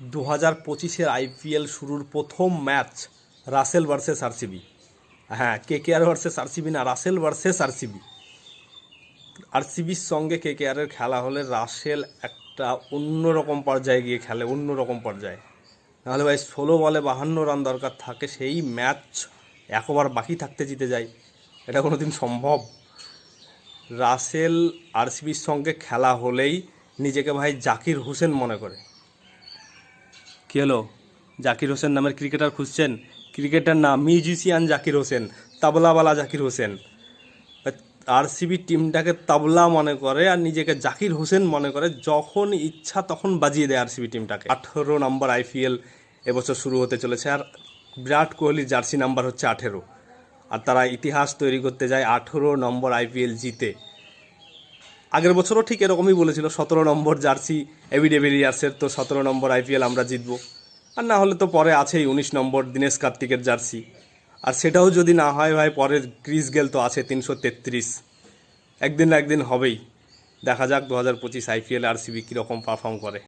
দু হাজার পঁচিশের আইপিএল শুরুর প্রথম ম্যাচ রাসেল ভার্সেস আরসিবি হ্যাঁ কে কে আর ভার্সেস আরসিবি না, রাসেল ভার্সেস আরসিবি আরসিবির সঙ্গে কে কে আরের খেলা হলে রাসেল একটা অন্যরকম পর্যায়ে গিয়ে খেলে, অন্যরকম পর্যায়ে। নাহলে ভাই ষোলো বলে বাহান্ন রান দরকার থাকে, সেই ম্যাচ একবার বাকি থাকতে জিতে যায়। এটা কোনো দিন সম্ভব? রাসেল আরসিবির সঙ্গে খেলা হলেই নিজেকে ভাই জাকির হোসেন মনে করে। কী হলো? জাকির হোসেন নামের ক্রিকেটার খুঁজছেন। ক্রিকেটার না মিউজিশিয়ান জাকির হোসেন, তাবলাওয়ালা জাকির হোসেন। আরসিবি টিমটাকে তাবলা মনে করে আর নিজেকে জাকির হোসেন মনে করে, যখন ইচ্ছা তখন বাজিয়ে দেয় আরসিবি টিমটাকে। আঠেরো নম্বর আইপিএল এবছর শুরু হতে চলেছে আর বিরাট কোহলির জার্সি নাম্বার হচ্ছে আঠেরো। আর তারা ইতিহাস তৈরি করতে যায় আঠেরো নম্বর আইপিএল জিতে। আগের বছরও ঠিক এরকমই বলেছিল, সতেরো নম্বর জার্সি এভিডে বেরিয়ার্সের তো সতেরো নম্বর আইপিএল আমরা জিতবো। আর না হলে তো পরে আছেই উনিশ নম্বর দীনেশ কার্তিকের জার্সি। আর সেটাও যদি না হয় ভাই, পরের ক্রিস গেল তো আছে তিনশো তেত্রিশ। একদিন না একদিন হবেই। দেখা যাক দু হাজার পঁচিশ আইপিএল আর সিবি কীরকম পারফর্ম করে।